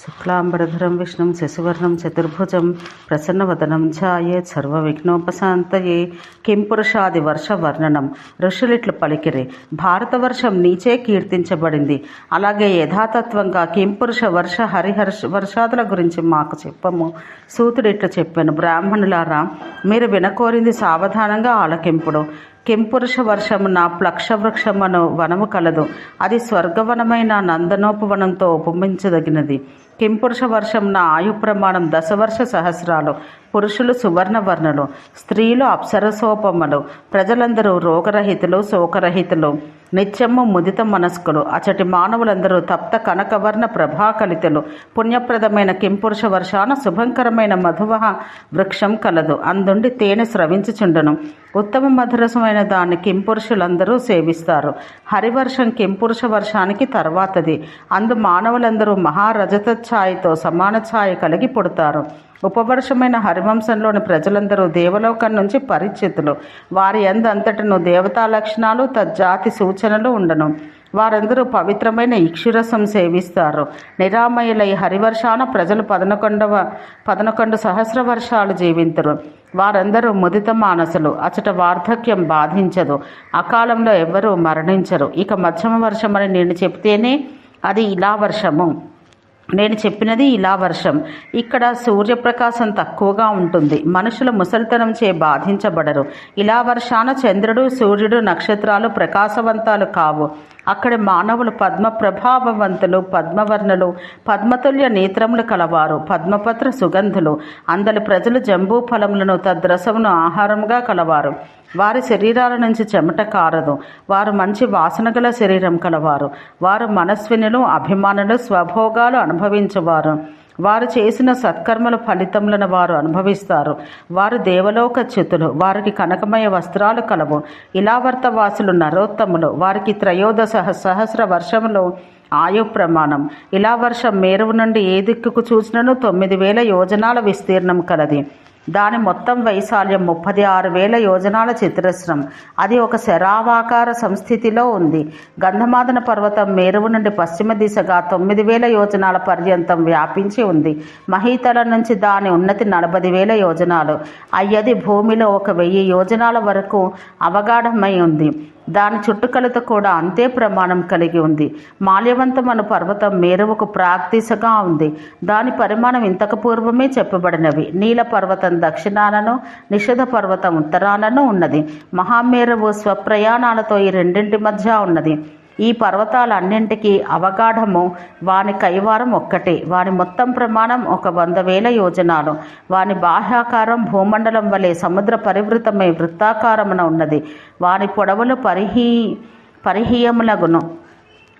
శుక్లాంబరధరం విష్ణుం శశివర్ణం చతుర్భుజం ప్రసన్నవదనం ఝాయేత్ సర్వవిఘ్నోపశాంతయే. కిం పురుషాది వర్ష వర్ణనం ఋషులిట్లు పలికిరి. భారతవర్షం నీచే కీర్తించబడింది. అలాగే యథాతత్వంగా కిం పురుష వర్ష హరిహర్ష వర్షాదుల గురించి మాకు చెప్పము. సూతుడిట్లు చెప్పాను. బ్రాహ్మణులారా మీరు వినకోరింది సావధానంగా ఆలకింపుడు. కింపురుష వర్షమున ప్లక్షవృక్షమును వనము కలదు. అది స్వర్గవనమైన నందనోపవనంతో ఉపమించదగినది. కింపురుష వర్షంన ఆయు ప్రమాణం దశవర్ష సహస్రాలు పురుషులు సువర్ణవర్ణులు స్త్రీలు అప్సరసోపములు ప్రజలందరూ రోగరహితులు శోకరహితులు. నిత్యము ముదిత మనస్కులు. అచటి మానవులందరూ తప్త కనకవర్ణ ప్రభాకలితులు. పుణ్యప్రదమైన కింపురుష వర్షాన శుభంకరమైన మధువహ వృక్షం కలదు. అందుండి తేనె స్రవించుచుండను. ఉత్తమ మధురసమైన దాన్ని కింపురుషులందరూ సేవిస్తారు. హరివర్షం కింపురుష వర్షానికి తర్వాతది. అందు మానవులందరూ మహారజత ఛాయతో సమాన ఛాయ కలిగి పుడతారు. ఉపవర్షమైన హరివంశంలోని ప్రజలందరూ దేవలోకం నుంచి పరిచితులు. వారి ఎందంతటను దేవతా లక్షణాలు తజ్జాతి సూచనలు ఉండను. వారందరూ పవిత్రమైన ఇక్షురసం సేవిస్తారు. నిరామయులై హరివర్షాన ప్రజలు పదనకొండవ పదనకొండు సహస్ర వర్షాలు జీవింతురు. వారందరూ ముదిత మానసులు. అచట వార్ధక్యం బాధించదు. అకాలంలో ఎవ్వరూ మరణించరు. ఇక మధ్యమ వర్షమని నేను చెప్తేనే అది ఇలా వర్షము. నేను చెప్పినది ఇలా వర్షం. ఇక్కడ సూర్యప్రకాశం తక్కువగా ఉంటుంది. మనుషులు ముసలితనం చే బాధించబడరు. ఇలా వర్షాన చంద్రుడు సూర్యుడు నక్షత్రాలు ప్రకాశవంతాలు కావు. అక్కడ మానవులు పద్మ ప్రభావవంతులు పద్మవర్ణులు పద్మతుల్య నేత్రములు కలవారు పద్మపత్ర సుగంధులు. అందరి ప్రజలు జంబూ ఫలములను తద్రసమును ఆహారంగా కలవారు. వారి శరీరాల నుంచి చెమట కారదు. వారు మంచి వాసన గల శరీరం కలవారు. వారు మనస్వినులు అభిమానులు స్వభోగాలు అనుభవించేవారు. వారు చేసిన సత్కర్మల ఫలితములను వారు అనుభవిస్తారు. వారు దేవలోక చ్యుతులు వారికి కనకమయ వస్త్రాలు కలవు. ఇలావర్త వాసులు నరోత్తములు. వారికి త్రయోదశ సహస్ర వర్షములో ఆయు ప్రమాణం. ఇలా వర్షం మేరువు నుండి ఏ దిక్కుకు చూసినను తొమ్మిది వేల యోజనాల విస్తీర్ణం కలది. దాని మొత్తం వైశాల్యం ముప్పది ఆరు వేల యోజనాల చిత్రస్రం అది ఒక శరావాకార సంస్థితిలో ఉంది. గంధమాదన పర్వతం మేరువు నుండి పశ్చిమ దిశగా తొమ్మిది వేల యోజనాల పర్యంతం వ్యాపించి ఉంది. మహీతల నుంచి దాని ఉన్నతి నలభై వేల యోజనాలు. అయ్యది భూమిలో ఒక వెయ్యి యోజనాల వరకు అవగాఢమై ఉంది. దాని చుట్టుకలత కూడా అంతే ప్రమాణం కలిగి ఉంది. మాల్యవంతమను పర్వతం మేరువుకు ప్రాగ్దిశగా ఉంది. దాని పరిమాణం ఇంతకు పూర్వమే చెప్పబడినవి. నీల పర్వతం దక్షిణానను నిషధ పర్వతం ఉత్తరానను ఉన్నది. మహామేరువు స్వప్రయాణాలతో ఈ రెండింటి మధ్య ఉన్నది. ఈ పర్వతాలన్నింటికీ అవగాఢము. వాని కైవారం ఒక్కటే. వాని మొత్తం ప్రమాణం ఒక వంద వేల యోజనాలు. వాని బాహ్యాకారం భూమండలం వలె సముద్ర పరివృతమై వృత్తాకారమున ఉన్నది. వాని పొడవులు పరిహీ పరిహీయములగును.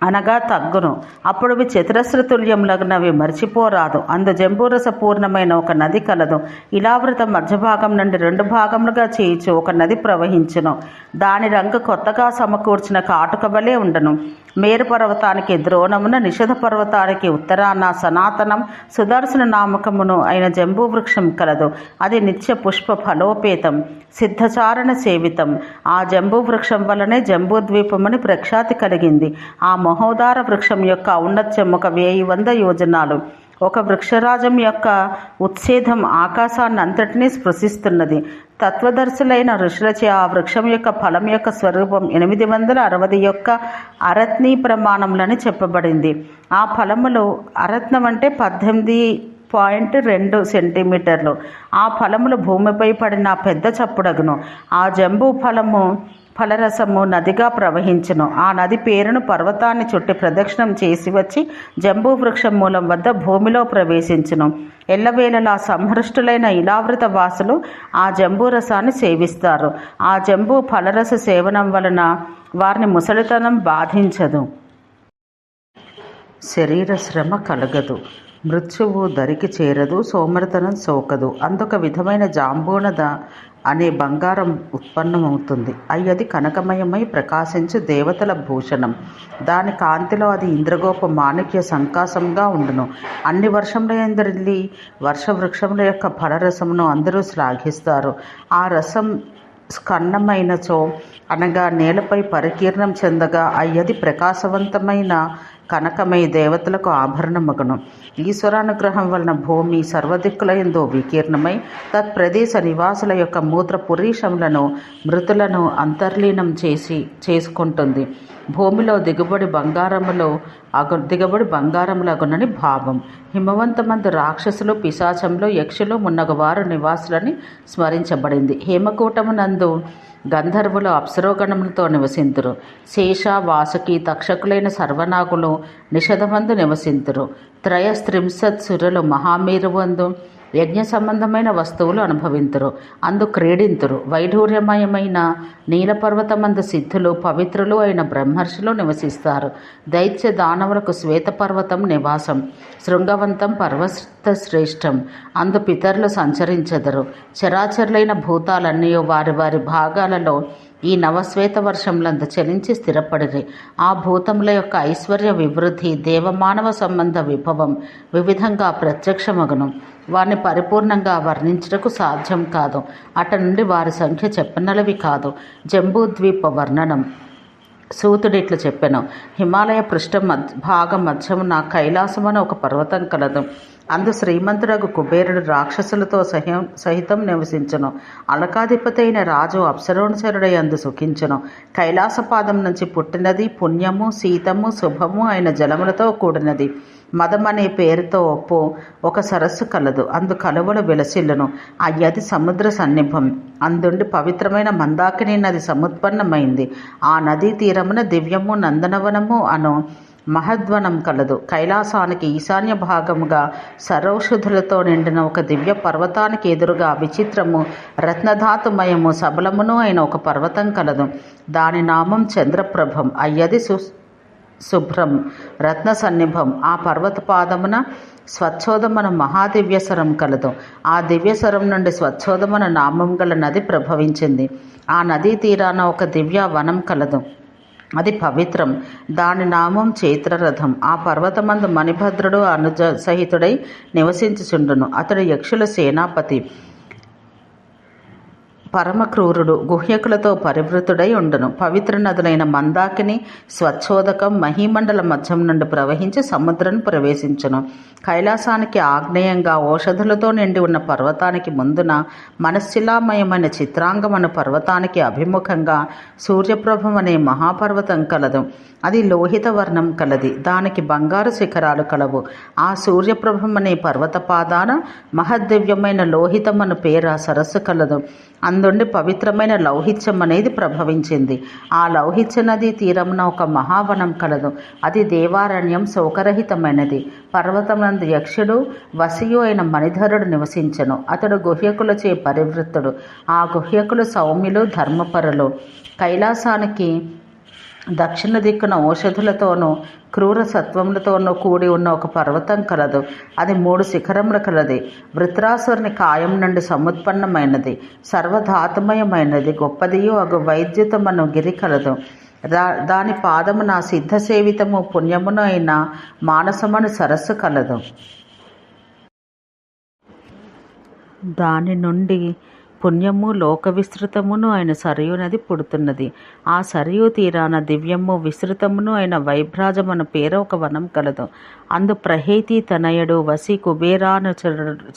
అనగా తగ్గును. అప్పుడు చతురస్ర తుల్యములగునవి మర్చిపోరాదు. అందు జంబూరస పూర్ణమైన ఒక నది కలదు. ఇలావృత మధ్య భాగం నుండి రెండు భాగములుగా చేయించు ఒక నది ప్రవహించును. దాని రంగు కొత్తగా సమకూర్చిన కాటుక వలె ఉండను. మేరు పర్వతానికి ద్రోణమున నిషధ పర్వతానికి ఉత్తరాన సనాతనం సుదర్శన నామకమును అయిన జంబూ వృక్షం కలదు. అది నిత్య పుష్ప ఫలోపేతం సిద్ధచారణ సేవితం. ఆ జంబూ వృక్షం వలనే జంబూ ద్వీపమని ప్రఖ్యాతి కలిగింది. ఆ మహోదార వృక్షం యొక్క ఔన్నత్యం ఒక వేయి వంద యోజనాలు. ఒక వృక్షరాజం యొక్క ఉత్సేధం ఆకాశాన్ని అంతటినీ స్పృశిస్తున్నది. తత్వదర్శులైన ఋషులచే ఆ వృక్షం యొక్క ఫలం యొక్క స్వరూపం ఎనిమిది వందల అరవై యొక్క అరత్నీ ప్రమాణములని చెప్పబడింది. ఆ ఫలములు అరత్నం అంటే పద్దెనిమిది పాయింట్ రెండు సెంటీమీటర్లు. ఆ ఫలములు భూమిపై పడిన పెద్ద చప్పుడగును. ఆ జంబూ ఫలము ఫలరసము నదిగా ప్రవహించను. ఆ నది పేరును పర్వతాన్ని చుట్టి ప్రదక్షిణం చేసి వచ్చి జంబూ వృక్షం మూలం వద్ద భూమిలో ప్రవేశించును. ఎల్లవేళలా సంహృష్టులైన ఇలావృత వాసులు ఆ జంబూ రసాన్ని సేవిస్తారు. ఆ జంబూ ఫలరస సేవనం వలన వారిని ముసలితనం బాధించదు. శరీర శ్రమ కలగదు. మృత్యువు దరికి చేరదు సోమరితనం సోకదు. అందొక విధమైన జాంబూనద అనే బంగారం ఉత్పన్నమవుతుంది. అయ్యది కనకమయమై ప్రకాశించు దేవతల భూషణం. దాని కాంతిలో అది ఇంద్రగోప మాణిక్య సంకాసంగా ఉండును. అన్ని వర్షములందరిల్లి వర్షవృక్షముల యొక్క ఫలరసమును అందరూ శ్లాఘిస్తారు. ఆ రసం స్కన్నమైనచో అనగా నేలపై పరికీర్ణం చెందగా అయ్యది ప్రకాశవంతమైన కనకమై దేవతలకు ఆభరణమగును. ఈశ్వరానుగ్రహం వలన భూమి సర్వదిక్కులయందు వికీర్ణమై తత్ప్రదేశ నివాసుల యొక్క మూత్ర పురీషములను మృతులను అంతర్లీనం చేసి చేసుకుంటుంది. భూమిలో దిగుబడి బంగారములో అగు దిగుబడి బంగారములగునని భావం. హిమవంతమంది రాక్షసులు పిశాచములు యక్షులు మున్నగవారు నివాసులని స్మరించబడింది. హేమకూటమునందు గంధర్వులు అప్సరోగణములతో నివసింతురు. శేష వాసుకి తక్షకులైన సర్వనాగులు నిషధమందు నివసింతురు. త్రయస్త్రింశత్ సురులు మహామేరువందు యజ్ఞ సంబంధమైన వస్తువులు అనుభవింతురు. అందు క్రీడింతురు. వైఢూర్యమయమైన నీలపర్వతమందు సిద్ధులు పవిత్రులు అయిన బ్రహ్మర్షులు నివసిస్తారు. దైత్య దానవులకు శ్వేతపర్వతం నివాసం. శృంగవంతం పర్వత శ్రేష్టం అందు పితరులు సంచరించెదరు. చరాచరులైన భూతాలన్నీ వారి వారి భాగాలలో ఈ నవశ్వేత వర్షంలందు చలించి స్థిరపడిరి. ఆ భూతముల యొక్క ఐశ్వర్య వివృద్ధి దేవమానవ సంబంధ విభవం వివిధంగా ప్రత్యక్షమగును. వారిని పరిపూర్ణంగా వర్ణించుటకు సాధ్యం కాదు. అట నుండి వారి సంఖ్య చెప్పనలవి కాదు. జంబూద్వీప వర్ణనం. సూతుడు ఇట్లు చెప్పాను. హిమాలయ పృష్ఠ మధ్య భాగ మధ్యమున కైలాసమని ఒక పర్వతం కలదు. అందు శ్రీమంతుడకు కుబేరుడు రాక్షసులతో సహ్యం సహితం నివసించను. అలకాధిపతి అయిన రాజు అప్సరోణచరుడై అందు సుఖించను. కైలాసపాదం నుంచి పుట్టినది పుణ్యము శీతము శుభము అయిన జలములతో కూడినది. మదం అనే పేరుతో ఒప్పు ఒక సరస్సు కలదు. అందు కలువలు వెలసిల్లును. అయ్యది సముద్ర సన్నిభం. అందుండి పవిత్రమైన మందాకిని నది సముత్పన్నమైంది. ఆ నదీ తీరమున దివ్యము నందనవనము అను మహద్వనం కలదు. కైలాసానికి ఈశాన్య భాగముగా సరౌషధులతో నిండిన ఒక దివ్య పర్వతానికి ఎదురుగా విచిత్రము రత్నధాతుమయము సబలమును అయిన ఒక పర్వతం కలదు. దాని నామం చంద్రప్రభం. అయ్యది సు శుభ్రం. రత్న సన్నిభం ఆ పర్వత పాదమున స్వచ్ఛోదమన మహాదివ్యసరం కలదు. ఆ దివ్యసరం నుండి స్వచ్ఛోదమన నామం గల నది ప్రభవించింది. ఆ నదీ తీరాన ఒక దివ్య వనం కలదు. అది పవిత్రం. దాని నామం చైత్రరథం. ఆ పర్వతమందు మణిభద్రుడు అనుజ సహితుడై నివసించుచుండును. అతడు యక్షుల సేనాపతి. పరమక్రూరుడు గుహ్యకులతో పరివృతుడై ఉండును. పవిత్ర నదులైన మందాకిని స్వచ్ఛోదకం మహీమండల మధ్యం నుండి ప్రవహించి సముద్రం ప్రవేశించును. కైలాసానికి ఆగ్నేయంగా ఔషధులతో నిండి ఉన్న పర్వతానికి ముందున మనశ్శిలామయమైన చిత్రాంగం పర్వతానికి అభిముఖంగా సూర్యప్రభం అనే మహాపర్వతం కలదు. అది లోహిత వర్ణం కలది. దానికి బంగారు శిఖరాలు కలవు. ఆ సూర్యప్రభం అనే పర్వత పాదాన మహద్దివ్యమైన లోహితం అను పేర సరస్సు కలదు. అందుండి పవిత్రమైన లౌహిత్యం అనేది ప్రభవించింది. ఆ లౌహిత్య నది తీరమున ఒక మహావనం కలదు. అది దేవారణ్యం శోకరహితమైనది. పర్వతమందు యక్షుడు వసియు అయిన మణిధరుడు నివసించను. అతడు గుహ్యకులచే పరివృత్తుడు. ఆ గుహ్యకులు సౌమ్యులు ధర్మపరులు. కైలాసానికి దక్షిణ దిక్కున ఔషధులతోనూ క్రూర సత్వములతోనూ కూడి ఉన్న ఒక పర్వతం కలదు. అది మూడు శిఖరముల కలది. వృత్రాసురుని కాయం నుండి సముత్పన్నమైనది. సర్వధాతుమయమైనది. గొప్పదియు అగు వైద్యుతమను గిరి కలదు. దా దాని పాదమున సిద్ధ సేవితము పుణ్యమును అయిన మానసమను సరస్సు కలదు. దాని నుండి పుణ్యము లోక విస్తృతమును ఆయన సరియు నది పుడుతున్నది. ఆ సరియు తీరాన దివ్యము విస్తృతమును ఆయన వైభ్రాజమను పేర ఒక వనం కలదు. అందు ప్రహేతి తనయుడు వసి కుబేరాను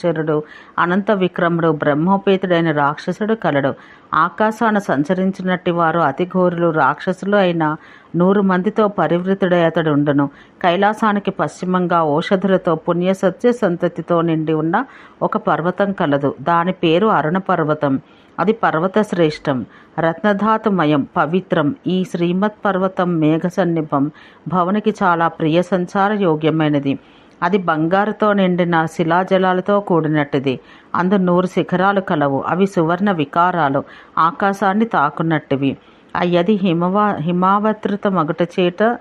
చరుడు అనంత విక్రముడు బ్రహ్మోపేతుడైన రాక్షసుడు కలడు. ఆకాశాన సంచరించినట్టి వారు అతిఘోరులు రాక్షసులు అయిన నూరు మందితో పరివృతుడై అతడు ఉండను. కైలాసానికి పశ్చిమంగా ఔషధులతో పుణ్యసత్య సంతతితో నిండి ఉన్న ఒక పర్వతం కలదు. దాని పేరు అరుణ పర్వతం. అది పర్వత శ్రేష్టం. రత్నధాతుమయం పవిత్రం. ఈ శ్రీమత్ పర్వతం మేఘ సన్నిభం భవనికి చాలా ప్రియ సంచార యోగ్యమైనది. అది బంగారుతో నిండిన శిలాజలాలతో కూడినట్టుది. అందు నూరు శిఖరాలు కలవు. అవి సువర్ణ వికారాలు. ఆకాశాన్ని తాకున్నట్టువి. అయ్యది హిమవా హిమావతృత మగుట చేత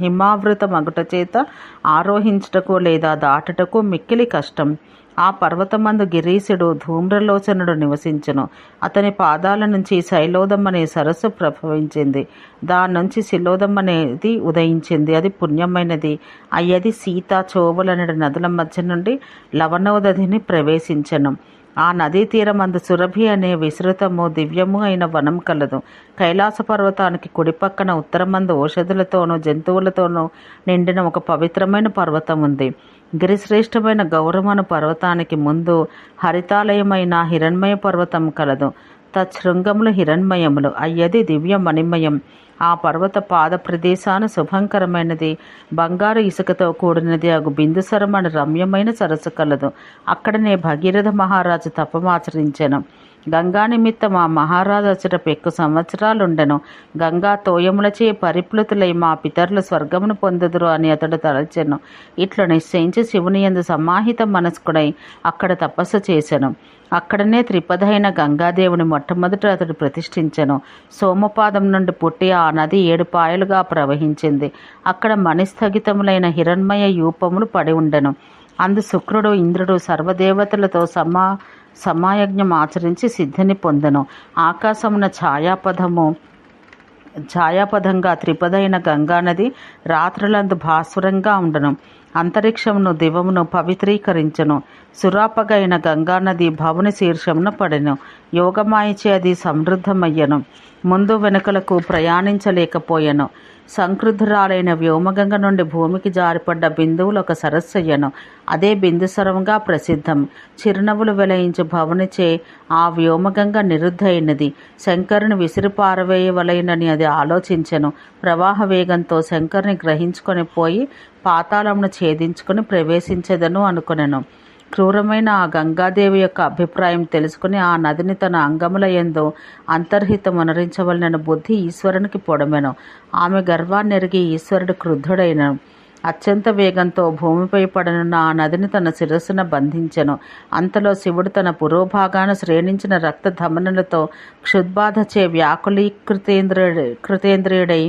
హిమావృత మగుట చేత ఆరోహించుటకు లేదా దాటుటకు మిక్కిలి కష్టం. ఆ పర్వతమందు గిరీశుడు ధూమ్రలోచనుడు నివసించను. అతని పాదాల నుంచి శైలోదం అనే సరస్సు ప్రభవించింది. దాని నుంచి శిలోదం అనేది ఉదయించింది. అది పుణ్యమైనది. అయ్యది సీత చోవులనడి నదుల మధ్య నుండి లవణోదధిని ప్రవేశించను. ఆ నదీ తీరమందు సురభి అనే విస్తృతము దివ్యము అయిన వనం కలదు. కైలాస పర్వతానికి కుడిపక్కన ఉత్తరమందు ఔషధులతోనూ జంతువులతోనూ నిండిన ఒక పవిత్రమైన పర్వతం ఉంది గిరిశ్రేష్టమైన గౌరవన పర్వతానికి ముందు హరితాలయమైన హిరణ్మయ పర్వతం కలదు. తచ్చృంగములు హిరణ్మయములు. అయ్యది దివ్య మణిమయం ఆ పర్వత పాద ప్రదేశాన శుభంకరమైనది. బంగారు ఇసుకతో కూడినది అగు బిందుసరం అని రమ్యమైన సరస్సు కలదు. అక్కడనే భగీరథ మహారాజు తపమాచరించాను గంగా నిమిత్తం ఆ మహారాజు అచట సంవత్సరాలుండెను. గంగా తోయములచే పరిప్లుతులై మా పితరులు స్వర్గమును పొందుదురు అని అతడు తలచెను. ఇట్లు నిశ్చయించి శివుని యందు సమాహిత మనస్కుడై అక్కడ తపస్సు చేసెను. అక్కడనే త్రిపదైన గంగాదేవుని మొట్టమొదట అతడు ప్రతిష్ఠించెను. సోమపాదం నుండి పుట్టి ఆ నది ఏడు పాయలుగా ప్రవహించింది. అక్కడ మణిస్థగితములైన హిరణ్మయ యూపములు పడి ఉండెను. అందు శుక్రుడు ఇంద్రుడు సర్వదేవతలతో సమా సమాయజ్ఞం ఆచరించి సిద్ధిని పొందెను. ఆకాశమున ఛాయాపదము ఛాయాపదంగా త్రిపదైన గంగానది రాత్రులందు భాస్వరంగా ఉండను. అంతరిక్షమును దివమును పవిత్రీకరించను. సురాపగైన గంగానది భవని శీర్షమున పడెను. యోగమాయిచే అది సమృద్ధమయ్యను. ముందు వెనుకలకు ప్రయాణించలేకపోయెను. సంకృద్ధురాలైన వ్యోమగంగ నుండి భూమికి జారిపడ్డ బిందువులు ఒక సరస్సయ్యను. అదే బిందుసరంగా ప్రసిద్ధం. చిరునవ్వులు వెలయించు భవనిచే ఆ వ్యోమగంగ నిరుద్ధైనది. శంకరుని విసిరిపారవేయవలైనని అది ఆలోచించెను. ప్రవాహ వేగంతో శంకరుని గ్రహించుకొని పోయి పాతాళమును ఛేదించుకొని ప్రవేశించదను అనుకునెను. క్రూరమైన ఆ గంగాదేవి యొక్క అభిప్రాయం తెలుసుకుని ఆ నదిని తన అంగముల ఎందు అంతర్హితమునరించవలన బుద్ధి ఈశ్వరునికి పొడమెను. ఆమె గర్వాన్ని ఎరిగి ఈశ్వరుడు క్రుద్ధుడైనను అత్యంత వేగంతో భూమిపై పడనున్న ఆ నదిని తన శిరస్సున బంధించెను. అంతలో శివుడు తన పురోభాగాన శ్రేణించిన రక్త ధమనులతో క్షుద్బాధచే వ్యాకులీకృతేంద్రియుడై కృతేంద్రియుడై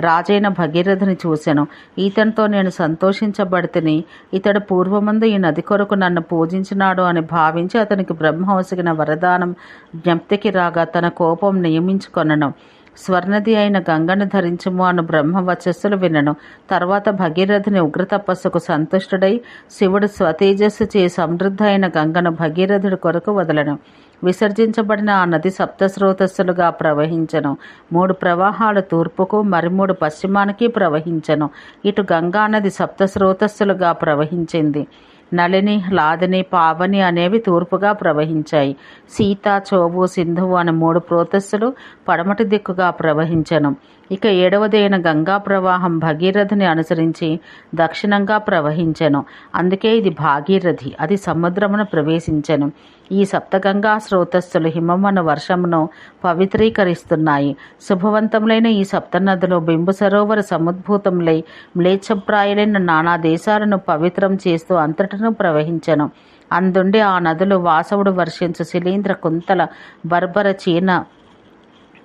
రాజైన భగీరథుని చూశాను ఈతనితో నేను సంతోషించబడితిని. ఇతడు పూర్వమందు ఈ నది కొరకు నన్ను పూజించినాడు అని భావించి అతనికి బ్రహ్మవసిగిన వరదానం జ్ఞప్తికి రాగా తన కోపం నియమించుకొనను. స్వర్ణది అయిన గంగను ధరించము అను బ్రహ్మ వచస్సులు వినను. తర్వాత భగీరథుని ఉగ్ర తపస్సుకు సంతుష్టుడై శివుడు స్వతేజస్సు చే సమృద్ధ అయిన గంగను భగీరథుడి కొరకు వదలను. విసర్జించబడిన ఆ నది సప్తస్రోతస్సులుగా ప్రవహించను. మూడు ప్రవాహాలు తూర్పుకు మరి మూడు పశ్చిమానికి ప్రవహించను. ఇటు గంగా నది సప్తస్రోతస్సులుగా ప్రవహించింది. నళిని లాదిని పావని అనేవి తూర్పుగా ప్రవహించాయి. సీత చోవు సింధువు అనే మూడు ప్రోతస్సులు పడమటి దిక్కుగా ప్రవహించను. ఇక ఏడవదైన గంగా ప్రవాహం భగీరథిని అనుసరించి దక్షిణంగా ప్రవహించెను. అందుకే ఇది భాగీరథి. అది సముద్రమును ప్రవేశించెను. ఈ సప్తగంగా స్రోతస్సులు హిమమన వర్షమును పవిత్రీకరిస్తున్నాయి. శుభవంతములైన ఈ సప్తనదులు బింబు సరోవర సముద్భూతములై మ్లేచ్ఛప్రాయులైన నానా దేశాలను పవిత్రం చేస్తూ అంతటను ప్రవహించెను. అందుండి ఆ నదులు వాసవుడు వర్షించు శిలీంద్ర కుంతల బర్బర చీన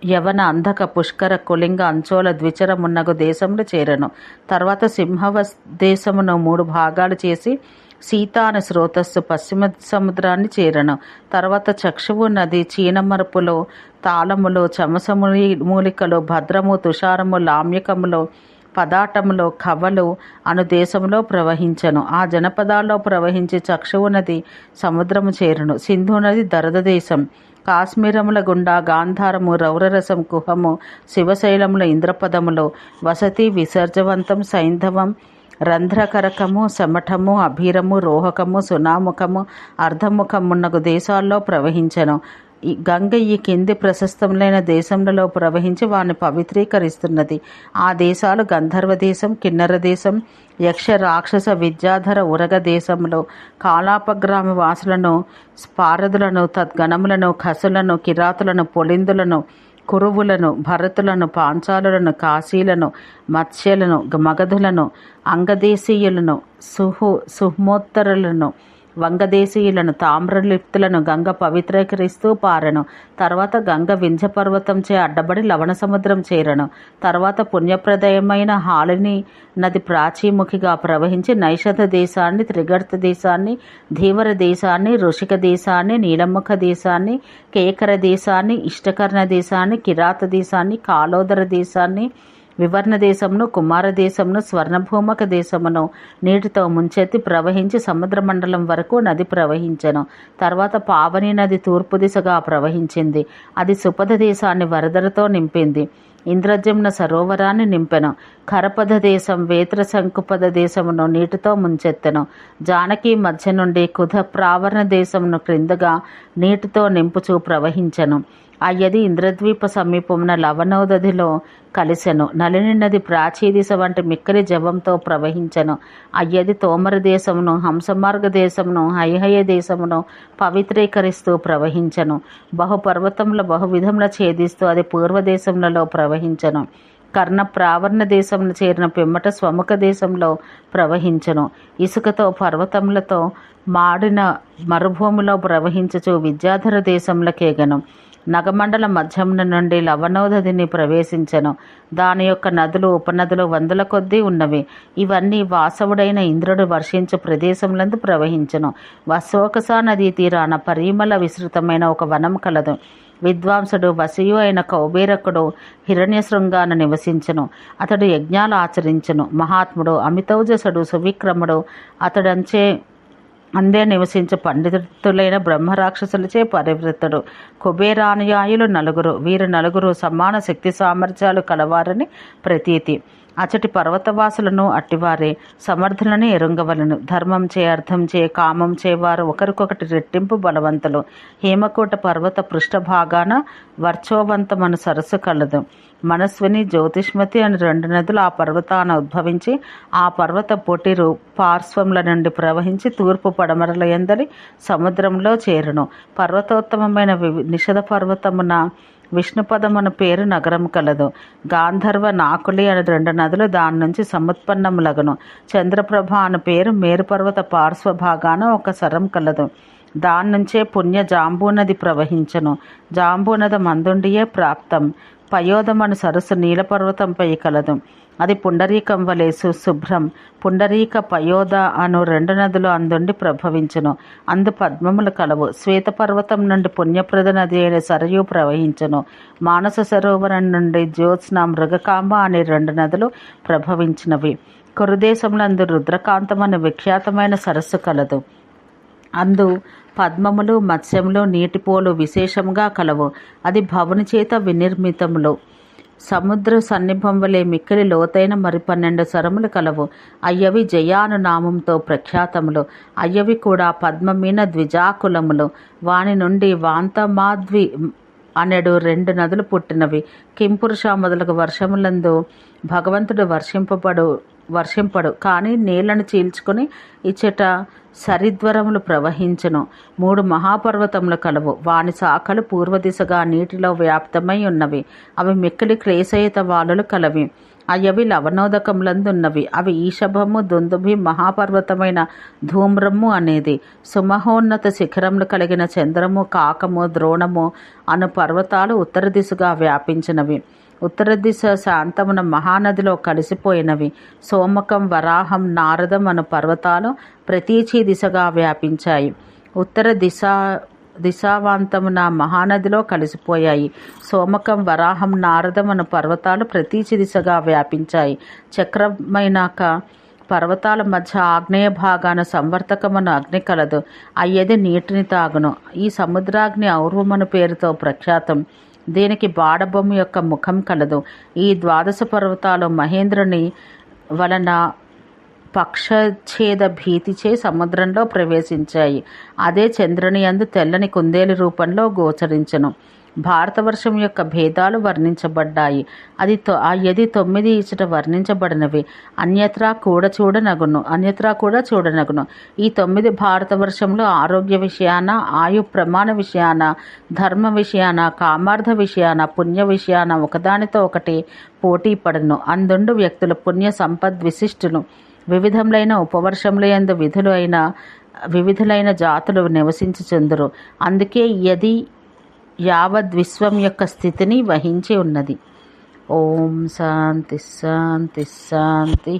యవన అంధక పుష్కర కులింగ అంచోల ద్విచరమున్నగు దేశములు చేరను. తర్వాత సింహవ దేశమును మూడు భాగాలు చేసి సీతా అనే స్రోతస్సు పశ్చిమ సముద్రాన్ని చేరను. తర్వాత చక్షువు నది చీనమరపులో తాళములో చమసములి మూలికలు భద్రము తుషారము లామ్యకములో పదాటములో కవలు అను దేశంలో ప్రవహించను. ఆ జనపదాల్లో ప్రవహించి చక్షువు నది సముద్రము చేరును. సింధు నది దరద దేశం. కాశ్మీరముల గుండా గాంధారము రౌరరసం కుహము శివశైలముల ఇంద్రపదములు వసతి విసర్జవంతం సైంధవం రంధ్రకరకము శమఠము అభీరము రోహకము సునాముఖము అర్ధముఖమున్నగు దేశాల్లో ప్రవహించను. ఈ గంగ ఈ కింది ప్రశస్తములైన దేశములలో ప్రవహించి వారిని పవిత్రీకరిస్తున్నది. ఆ దేశాలు గంధర్వ దేశం కిన్నర దేశం యక్ష రాక్షస విద్యాధర ఉరగ దేశంలో కాలాపగ్రామ వాసులను స్పారదులను తద్గణములను ఖసులను కిరాతులను పొలిందులను కురువులను భరతులను పాంచాలులను కాశీలను మత్స్యలను మగధులను అంగదేశీయులను సుహు సుహ్మోత్తరులను వంగదేశీయులను తామ్రలిప్తులను గంగ పవిత్రీకరిస్తూ పారెను. తర్వాత గంగ వింజపర్వతంచే పర్వతంచే అడ్డబడి లవణ సముద్రం చేరను. తర్వాత పుణ్యప్రదయమైన హాలిని నది ప్రాచీముఖిగా ప్రవహించి నైషధ దేశాన్ని త్రిగర్త దేశాన్ని ధీవర దేశాన్ని ఋషిక దేశాన్ని నీలముఖ దేశాన్ని కేకర దేశాన్ని ఇష్టకర్ణ దేశాన్ని కిరాత దేశాన్ని కాలోదర దేశాన్ని వివర్ణ దేశమును కుమార దేశమును స్వర్ణభూమక దేశమును నీటితో ముంచెత్తి ప్రవహించి సముద్ర మండలం వరకు నది ప్రవహించెను. తర్వాత పావని నది తూర్పు దిశగా ప్రవహించింది. అది సుపద దేశాన్ని వరదలతో నింపింది. ఇంద్రజమున సరోవరాన్ని నింపెను. కరపద దేశం వేత్ర శంకుపద దేశమును నీటితో ముంచెత్తెను. జానకి మధ్య నుండి కుధ ప్రావరణ దేశమును క్రిందగా నీటితో నింపుచూ ప్రవహించెను. అయ్యది ఇంద్రద్వీప సమీపమున లవనోదధిలో కలిసెను. నలిని నది ప్రాచీ దిశ వంటి మిక్కలి జవంతో ప్రవహించెను. అయ్యది తోమర దేశమును హంసమార్గ దేశమును హైహయ దేశమును పవిత్రీకరిస్తూ ప్రవహించెను. బహుపర్వతముల బహువిధముల ఛేదిస్తూ అది పూర్వదేశములలో ప్రవహించెను. కర్ణ ప్రావరణ దేశంలో చేరిన పిమ్మట స్వముఖ దేశంలో ప్రవహించను. ఇసుకతో పర్వతములతో మాడిన మరుభూమిలో ప్రవహించుచు విద్యాధర దేశంలోకేగను నగమండల మధ్యమున నుండి లవణోదధిని ప్రవేశించెను. దాని యొక్క నదులు ఉపనదులు వందల కొద్దీ ఉన్నవి. ఇవన్నీ వాసవుడైన ఇంద్రుడు వర్షించు ప్రదేశంలందు ప్రవహించెను. వశోకసా నదీ తీరాన పరిమళ విస్తృతమైన ఒక వనం కలదు. విద్వాంసుడు వసియు అయిన కౌబేరకుడు హిరణ్యశృంగాన నివసించను. అతడు యజ్ఞాలు ఆచరించును. మహాత్ముడు అమితౌజసుడు సువిక్రముడు అతడంచే అందే నివసించు పండితులైన బ్రహ్మరాక్షసులచే పరివృత్తుడు కుబేరానుయాయులు నలుగురు. వీరు నలుగురు సమాన శక్తి సామర్థ్యాలు కలవారని ప్రతీతి. అచటి పర్వతవాసులను అట్టివారే సమర్థులని ఎరుంగవలను. ధర్మం చే అర్థం చే కామం చేవారు ఒకరికొకటి రెట్టింపు బలవంతులు. హేమకూట పర్వత పృష్ఠభాగాన వర్చోవంతమను సరస్సు కలదు. మనస్విని జ్యోతిష్మతి అని రెండు నదులు ఆ పర్వతాన ఉద్భవించి ఆ పర్వత పొటిరు పార్శ్వముల నుండి ప్రవహించి తూర్పు పడమరల ఎందరి సముద్రంలో చేరును. పర్వతోత్తమమైన వివి- నిషధ పర్వతమున విష్ణుపదమున పేరు నగరం కలదు. గాంధర్వ నాకులి అనే రెండు నదులు దాని నుంచి సముత్పన్నములగను చంద్రప్రభ అను పేరు మేరుపర్వత పార్శ్వభాగాన ఒక సరం కలదు. దాని నుంచే పుణ్య జాంబూనది ప్రవహించను. జాంబూనద మందుండియే ప్రాప్తం. పయోదమను సరస్సు నీలపర్వతంపై కలదు. అది పుండరీకం వలె సుశుభ్రం. పుండరీక పయోద అను రెండు నదులు అందుండి ప్రభవించును. అందు పద్మములు కలవు. శ్వేతపర్వతం నుండి పుణ్యప్రద నది అయిన సరయు ప్రవహించును. మానస సరోవరం నుండి జ్యోత్స్న మృగకాంబ అనే రెండు నదులు ప్రభవించినవి. కురుదేశములందు రుద్రకాంతం అనే విఖ్యాతమైన సరస్సు కలదు. అందు పద్మములు మత్స్యములు నీటిపోలు విశేషంగా కలవు. అది భవని చేత వినిర్మితములు. సముద్ర సన్నిభం వలె మిక్కిలి లోతైన మరి పన్నెండు సరములు కలవు. అయ్యవి జయాను నామంతో ప్రఖ్యాతములు. అయ్యవి కూడా పద్మమీన ద్విజాకులములు. వాని నుండి వాంతమాద్వి అనెడు రెండు నదులు పుట్టినవి. కింపురుష మొదలగు వర్షములందు భగవంతుడు వర్షింపబడు వర్షింపడు కానీ నీళ్ళను చీల్చుకొని ఇచ్చట సరిద్వరములు ప్రవహించను. మూడు మహాపర్వతములు కలవు. వాని శాఖలు పూర్వ దిశగా నీటిలో వ్యాప్తమై ఉన్నవి. అవి మిక్కిలి క్లేశయిత వాలులు కలవి. అయ్యవి లవణోదకములందున్నవి. అవి ఈషభము దుందుభి మహాపర్వతమైన ధూమ్రము అనేది. సుమహోన్నత శిఖరములు కలిగిన చంద్రము కాకము ద్రోణము అను పర్వతాలు ఉత్తర దిశగా వ్యాపించినవి. ఉత్తర దిశ శాంతమున మహానదిలో కలిసిపోయినవి. సోమకం వరాహం నారదం అను పర్వతాలు ప్రతీచి దిశగా వ్యాపించాయి. ఉత్తర దిశ దిశావాంతమున మహానదిలో కలిసిపోయాయి. సోమకం వరాహం నారదం అను పర్వతాలు ప్రతీచి దిశగా వ్యాపించాయి. చక్రమైనాక పర్వతాల మధ్య ఆగ్నేయ భాగాన సంవర్తకమను అగ్ని కలదు. అయ్యది నీటిని తాగును. ఈ సముద్రాగ్ని ఔర్వమను పేరుతో ప్రఖ్యాతం. దీనికి బాడబొమ్మ యొక్క ముఖం కలదు. ఈ ద్వాదశ పర్వతాలు మహేంద్రుని వలన పక్షఛేద భీతిచే సముద్రంలో ప్రవేశించాయి. అదే చంద్రుని యందు తెల్లని కుందేలు రూపంలో గోచరించను. భారతవర్షం యొక్క భేదాలు వర్ణించబడ్డాయి. అది తొ ఆ యది తొమ్మిది ఇచ్చట వర్ణించబడినవి. అన్యత్రా కూడా చూడనగును. అన్యత్రా కూడా చూడనగును. ఈ తొమ్మిది భారతవర్షంలో ఆరోగ్య విషయాన ఆయు ప్రమాణ విషయాన ధర్మ విషయాన కామార్థ విషయాన పుణ్య విషయాన ఒకదానితో ఒకటి పోటీ పడను. అందుండు వ్యక్తులు పుణ్య సంపద్ విశిష్టులు. వివిధములైన ఉపవర్షములయందు విధులు అయిన వివిధులైన జాతులు నివసించుచుందురు అందుకే యది యావద్విశ్వం యొక్క స్థితిని వహించి ఉన్నది. ఓం శాంతి శాంతి శాంతి.